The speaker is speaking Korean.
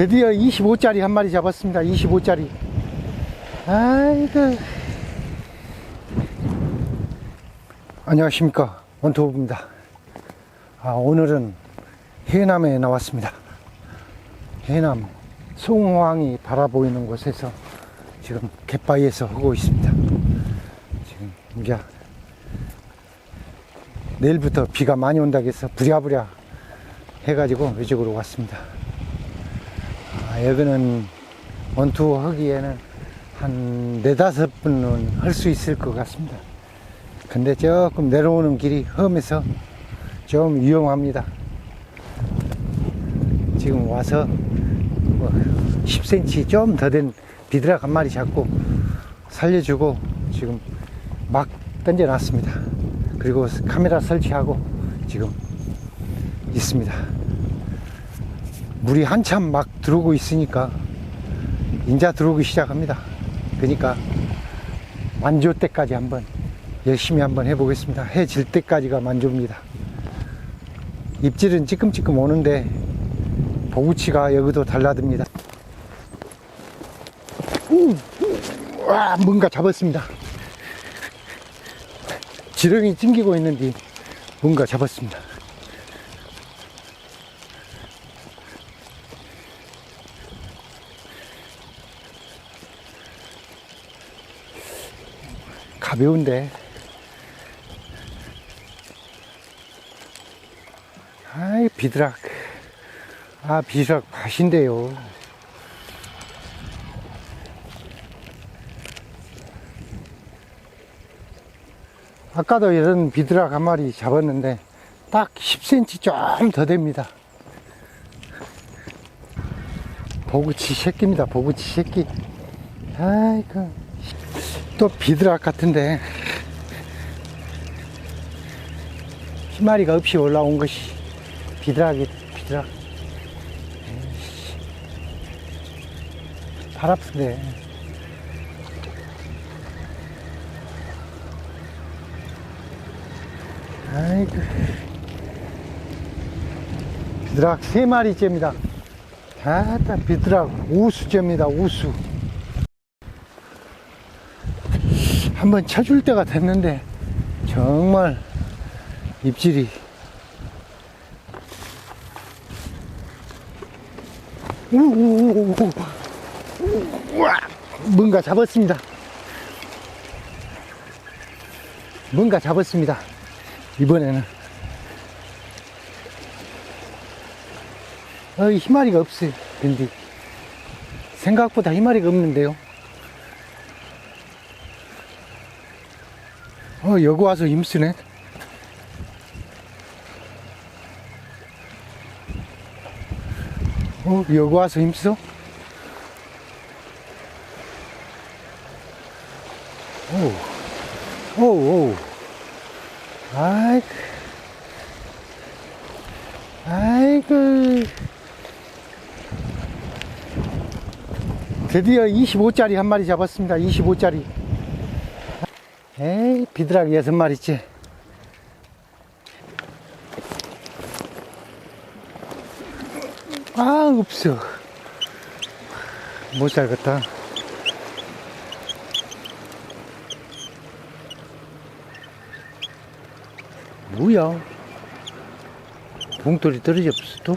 드디어 25짜리 한 마리 잡았습니다. 25짜리. 아이고. 안녕하십니까. 원투부입니다. 아, 오늘은 해남에 나왔습니다. 해남 송황이 바라보이는 곳에서 지금 갯바위에서 하고 있습니다. 지금 이제 내일부터 비가 많이 온다고 해서 부랴부랴 해가지고 이쪽으로 왔습니다. 아, 여기는 원투 하기에는 한 네다섯 분은 할 수 있을 것 같습니다. 근데 조금 내려오는 길이 험해서 좀 위험합니다. 지금 와서 뭐 10cm 좀 더 된 비드락 한 마리 잡고 살려주고 지금 막 던져놨습니다. 그리고 카메라 설치하고 지금 있습니다. 물이 한참 막 들어오고 있으니까 인자 들어오기 시작합니다. 그러니까 만조 때까지 한번 열심히 한번 해보겠습니다. 해 질 때까지가 만조입니다. 입질은 찌끔찌끔 오는데 보구치가 여기도 달라듭니다. 와, 뭔가 잡았습니다. 지렁이 찡기고 있는데 뭔가 잡았습니다. 가벼운데. 아이, 비드락. 아, 비드락 밭인데요. 아까도 이런 비드락 한 마리 잡았는데 딱 10cm 좀 더 됩니다. 보구치 새끼입니다. 보구치 새끼. 아이고. 또 비드락 같은데 희마리가 없이 올라온 것이 비드락이 비드락. 발 아픈데. 아이고. 비드락 세 마리째입니다. 아따, 비드락 우수째입니다, 우수. 한번 쳐줄 때가 됐는데, 정말 입질이. 뭔가 잡았습니다. 뭔가 잡았습니다. 이번에는 어, 희마리가 없어요 근데 생각보다 희마리가 없는데요 어 여기 와서 힘쓰네 어 여기 와서 힘써 오 오 오 아이고. 아이고. 드디어 25짜리 한 마리 잡았습니다. 25짜리. 에이, 비드라기 여섯 마리째. 아, 없어. 못 살겠다. 뭐야? 봉돌이 떨어졌어 또?